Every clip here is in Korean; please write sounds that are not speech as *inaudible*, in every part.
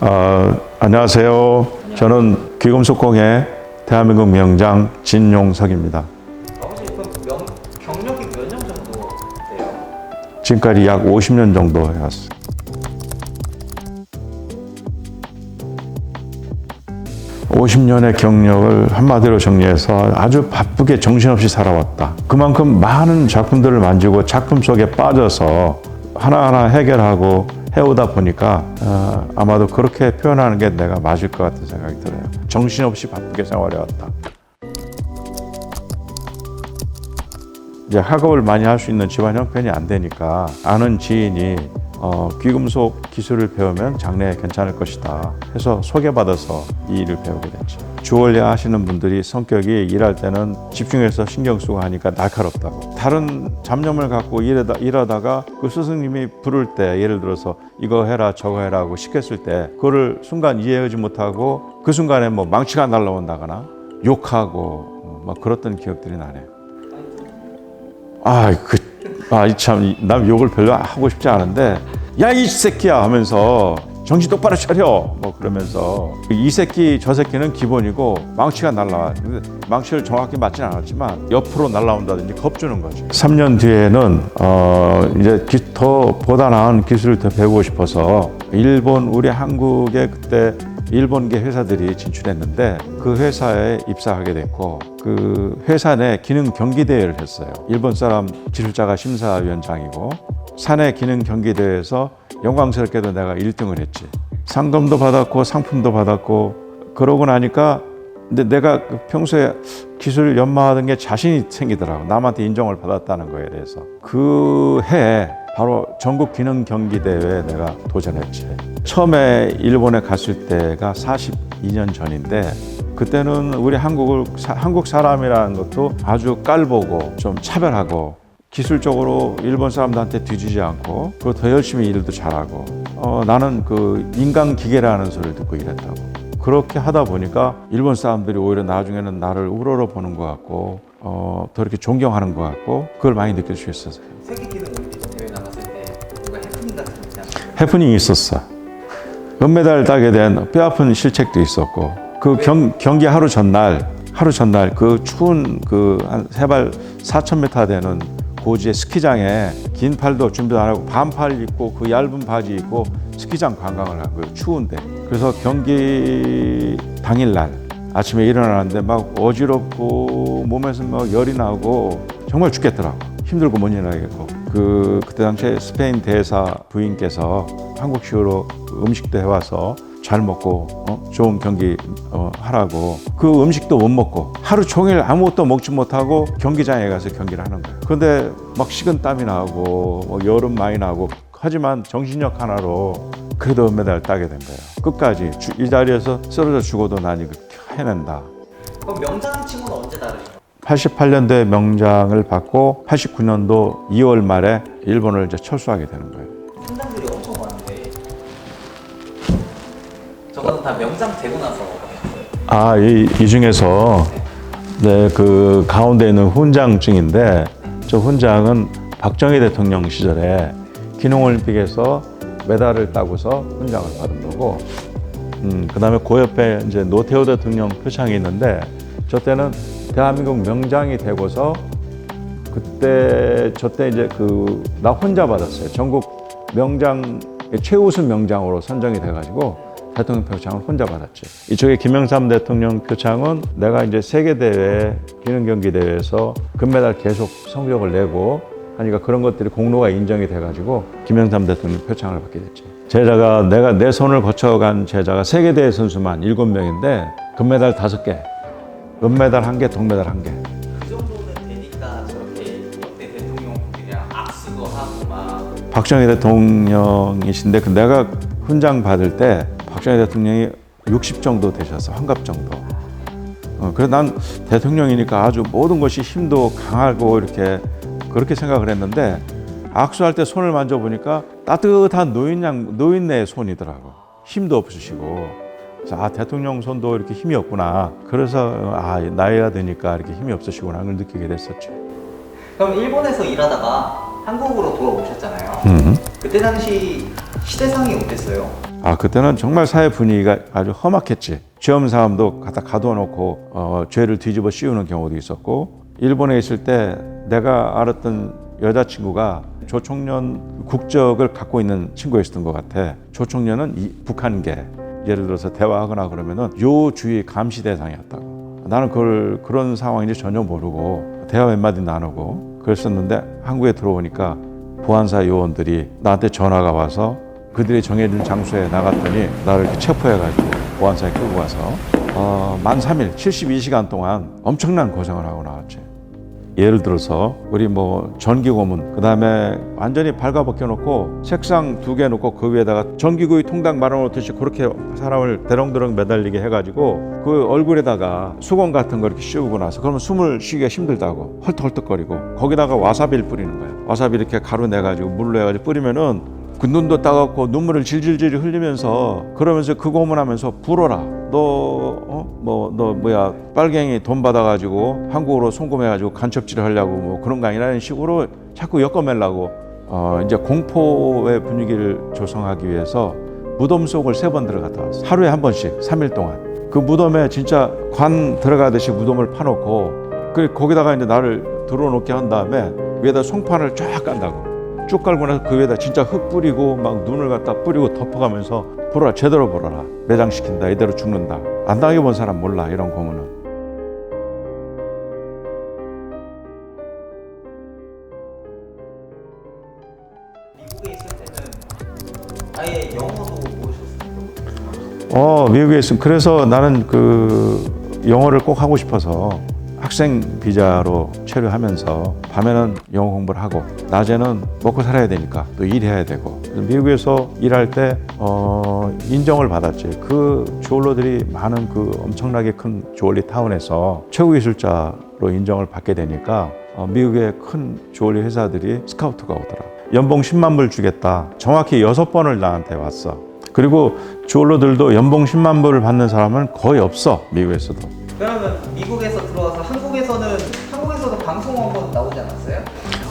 어, 안녕하세요. 저는 귀금속공의 대한민국 명장 진용석입니다. 아버지 그럼 명, 경력이 몇 년 정도 돼요? 지금까지 약 50년 정도 해왔어요. (50년의) 경력을 한마디로 정리해서 아주 바쁘게 정신없이 살아왔다. 그만큼 많은 작품들을 만지고 작품 속에 빠져서 하나하나 해결하고 해오다 보니까 어, 아마도 그렇게 표현하는 게 내가 맞을 것 같은 생각이 들어요. 정신없이 바쁘게 생활해왔다. 이제 학업을 많이 할 수 있는 집안 형편이 안 되니까 아는 지인이 어, 귀금속 기술을 배우면 장래에 괜찮을 것이다 해서 소개받아서 이 일을 배우게 됐죠. 주얼리 하시는 분들이 성격이 일할 때는 집중해서 신경 쓰고 하니까 날카롭다고. 다른 잡념을 갖고 일하다, 일하다가 그 스승님이 부를 때 예를 들어서 이거 해라 저거 해라 하고 시켰을 때 그거를 순간 이해하지 못하고 그 순간에 뭐 망치가 날라온다거나 욕하고 어, 막 그랬던 기억들이 나네요. 아, 그, 아, 참, 남 욕을 별로 하고 싶지 않은데, 야, 이 새끼야! 하면서, 정신 똑바로 차려! 뭐 그러면서, 이 새끼, 저 새끼는 기본이고, 망치가 날라와. 근데 망치를 정확히 맞진 않았지만, 옆으로 날라온다든지 겁주는 거죠. 3년 뒤에는, 어, 이제 기- 더, 보다 나은 기술을 더 배우고 싶어서, 일본, 우리 한국에 그때 일본계 회사들이 진출했는데 그 회사에 입사하게 됐고 그 회사 내 기능 경기 대회를 했어요. 일본 사람 기술자가 심사위원장이고 사내 기능 경기 대회에서 영광스럽게도 내가 1등을 했지. 상금도 받았고 상품도 받았고 그러고 나니까 근데 내가 그 평소에 기술 연마하던 게 자신이 생기더라고. 남한테 인정을 받았다는 거에 대해서. 그 해에 바로 전국 기능 경기 대회에 내가 도전했지. 처음에 일본에 갔을 때가 42년 전인데 그때는 우리 한국을 사- 한국 사람이라는 것도 아주 깔보고 좀 차별하고 기술적으로 일본 사람들한테 뒤지지 않고 그리고 더 열심히 일도 잘하고 어, 나는 그 인간 기계라는 소리를 듣고 일했다고 그렇게 하다 보니까 일본 사람들이 오히려 나중에는 나를 우러러 보는 것 같고 어, 더 이렇게 존경하는 것 같고 그걸 많이 느낄 수 있었어요. 세계 기능 올림픽 대회 나갔을 때 뭔가 해프닝 같은 게? 해프닝이 있었어. 은메달 따게 된 뼈아픈 실책도 있었고 그 경, 경기 하루 전날 하루 전날 그 추운 그한 세발 4,000m 되는 고지의 스키장에 긴 팔도 준비 안 하고 반팔 입고 그 얇은 바지 입고 스키장 관광을 한 거예요. 추운데. 그래서 경기 당일날 아침에 일어나는데 막 어지럽고 몸에서 막 열이 나고 정말 죽겠더라고. 힘들고 못 일어나겠고. 그 그때 당시에 스페인 대사 부인께서 한국식으로 음식도 해와서 잘 먹고 어? 좋은 경기 어, 하라고 그 음식도 못 먹고 하루 종일 아무것도 먹지 못하고 경기장에 가서 경기를 하는 거예요. 근데 막 식은 땀이 나고 뭐 열은 많이 나고 하지만 정신력 하나로 그래도 은메달 따게 된 거예요. 끝까지 주- 이 자리에서 쓰러져 죽어도 난 이거 해낸다. 그럼 명장 친구는 언제 다르죠? 88년도에 명장을 받고 89년도 2월 말에 일본을 이제 철수하게 되는 거예요. 저거는 다 명장 되고 나서 아, 이, 이 중에서 네, 그 가운데 있는 훈장증인데 저 훈장은 박정희 대통령 시절에 기능올림픽에서 메달을 따고서 훈장을 받은 거고, 음, 그 다음에 그 옆에 이제 노태우 대통령 표창이 있는데 저 때는 대한민국 명장이 되고서 그때 저 때 이제 그 나 혼자 받았어요. 전국 명장 최우수 명장으로 선정이 돼가지고 대통령 표창을 혼자 받았지. 이쪽에 김영삼 대통령 표창은 내가 이제 세계 대회 기능 경기 대회에서 금메달 계속 성적을 내고 하니까 그런 것들이 공로가 인정이 돼가지고 김영삼 대통령 표창을 받게 됐지. 제자가 내가 내 손을 거쳐간 제자가 세계 대회 선수만 일곱 명인데 금메달 다섯 개, 은메달 한 개, 동메달 한 개. 그 정도는 되니까 저렇게 역대 대통령들이랑 악수도 하고 막 박정희 대통령이신데 그 내가 훈장 받을 때 박정희 대통령이 60 정도 되셔서 환갑 정도. 어, 그래서 난 대통령이니까 아주 모든 것이 힘도 강하고 이렇게 그렇게 생각을 했는데 악수할 때 손을 만져보니까 따뜻한 노인양 노인네의 손이더라고. 힘도 없으시고. 아 대통령 손도 이렇게 힘이 없구나. 그래서 아 나이가 드니까 이렇게 힘이 없으시구나 그걸 느끼게 됐었죠. 그럼 일본에서 일하다가 한국으로 돌아오셨잖아요 음. 그때 당시 시대상이 어땠어요? 아 그때는 정말 사회 분위기가 아주 험악했지. 죄없는 사람도 갖다 가둬놓고 어, 죄를 뒤집어 씌우는 경우도 있었고 일본에 있을 때 내가 알았던 여자친구가 조총련 국적을 갖고 있는 친구였던 것 같아. 조총련은 이 북한계. 예를 들어서 대화하거나 그러면은 요 주의 감시 대상이었다고. 나는 그걸 그런 상황인지 전혀 모르고 대화 몇 마디 나누고 그랬었는데 한국에 들어오니까 보안사 요원들이 나한테 전화가 와서 그들이 정해준 장소에 나갔더니 나를 이렇게 체포해가지고 보안사에 끌고 가서 어, 만 3일 72시간 동안 엄청난 고생을 하고 나왔지. 예를 들어서 우리 뭐 전기 고문 그다음에 완전히 발가벗겨 놓고 책상 두 개 놓고 그 위에다가 전기구이 통닭 말아 놓듯이 그렇게 사람을 대롱대롱 매달리게 해가지고 그 얼굴에다가 수건 같은 거 이렇게 씌우고 나서 그러면 숨을 쉬기가 힘들다고 헐떡헐떡거리고 거기다가 와사비를 뿌리는 거야 와사비 이렇게 가루 내가지고 물로 해가지고 뿌리면은 그 눈도 따갑고 눈물을 질질질 흘리면서 그러면서 그 고문하면서 불어라. 너어뭐너 뭐야 빨갱이 돈 받아가지고 한국으로 송금해가지고 간첩질을 하려고 뭐 그런 거 아니라는 식으로 자꾸 엮어매려고 어 이제 공포의 분위기를 조성하기 위해서 무덤 속을 세 번 들어갔다 왔어. 하루에 한 번씩 3일 동안. 그 무덤에 진짜 관 들어가듯이 무덤을 파놓고 그 거기다가 이제 나를 들어놓게 한 다음에 위에다 송판을 쫙 깐다고 쭉 깔고 나서 그 위에다 진짜 흙 뿌리고 막 눈을 갖다 뿌리고 덮어가면서 불어라 제대로 불어라. 매장시킨다. 이대로 죽는다. 안 당해본 사람 몰라. 이런 고문은. 미국에 있을 때는 아예 영어도 모르셨어요? 어 미국에 있으면 그래서 나는 그 영어를 꼭 하고 싶어서 학생 비자로 체류하면서 밤에는 영어 공부를 하고 낮에는 먹고 살아야 되니까 또 일해야 되고 미국에서 일할 때 어, 인정을 받았지. 그 주얼러들이 많은 그 엄청나게 큰 주얼리 타운에서 최고 기술자로 인정을 받게 되니까 어, 미국의 큰 주얼리 회사들이 스카우트가 오더라 연봉 10만 불 주겠다. 정확히 여섯 번을 나한테 왔어. 그리고 주얼러들도 연봉 10만 불을 받는 사람은 거의 없어 미국에서도 그러면 미국에서 들어와서 한국에서는 한국에서도 방송 한번 나오지 않았어요?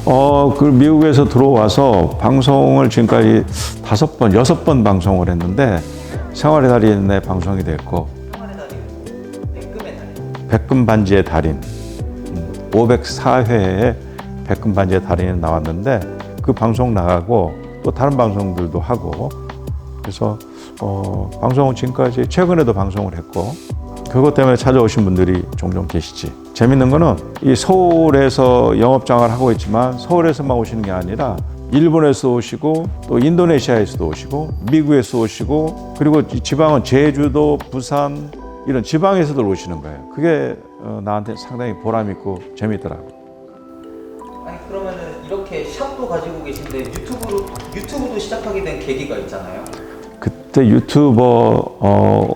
어, 그 미국에서 들어와서 방송을 지금까지 다섯 번, 여섯 번 방송을 했는데 생활의 달인의 방송이 됐고 생활의 달인, 백금의 달인. 백금 반지의 달인 504회에 백금 반지의 달인이 나왔는데 그 방송 나가고 또 다른 방송들도 하고 그래서 어, 방송은 지금까지 최근에도 방송을 했고 그것 때문에 찾아오신 분들이 종종 계시지. 재밌는 거는 이 서울에서 영업장을 하고 있지만 서울에서만 오시는 게 아니라 일본에서 오시고 또 인도네시아에서도 오시고 미국에서 오시고 그리고 이 지방은 제주도, 부산 이런 지방에서도 오시는 거예요. 그게 어, 나한테 상당히 보람 있고 재밌더라고. 아니 그러면은 이렇게 샵도 가지고 계신데 유튜브로 유튜브도 시작하게 된 계기가 있잖아요. 그때 유튜버 어,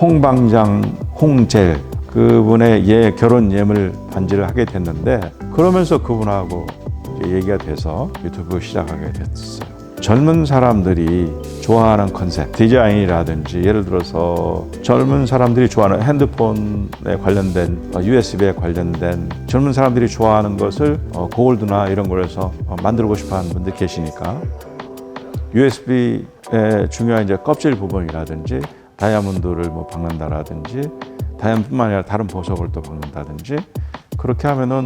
홍방장 홍젤 그분의 예 결혼 예물 반지를 하게 됐는데 그러면서 그분하고 얘기가 돼서 유튜브 시작하게 됐어요. 젊은 사람들이 좋아하는 컨셉, 디자인이라든지 예를 들어서 젊은 사람들이 좋아하는 핸드폰에 관련된 어, USB에 관련된 젊은 사람들이 좋아하는 것을 어, 고골드나 이런 걸해서 어, 만들고 싶어하는 분들 계시니까 USB의 중요한 이제 껍질 부분이라든지 다이아몬드를 뭐 박는다라든지 다이아몬드뿐만 아니라 다른 보석을 또 박는다든지 그렇게 하면은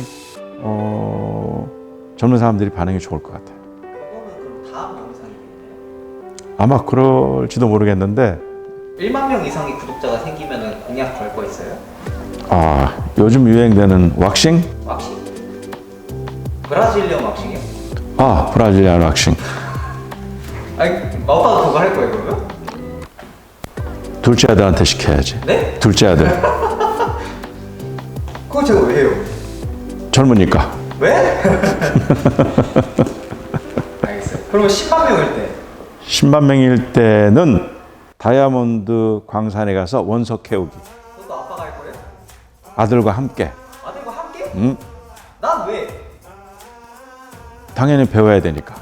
어, 젊은 사람들이 반응이 좋을 것 같아요. 그거는 그럼 다음 영상이겠네요. 아마 그럴지도 모르겠는데 1만 명 이상의 구독자가 생기면은 공약 걸 거 있어요? 아 요즘 유행되는 왁싱? 왁싱? 브라질리언 왁싱이요? 아 브라질리안 왁싱 아니 마오빠도 그거 할 거예요 그러면? 둘째 아들한테 시켜야지. 네? 둘째 아들 *laughs* 그거 제가 왜 해요? 젊으니까 왜? *laughs* 알겠어요. 그러면 10만 명일 때 10만 명일 때는 다이아몬드 광산에 가서 원석 캐우기 그것도 아빠가 할 거예요? 아들과 함께 아들과 함께? 음, 난 왜? 당연히 배워야 되니까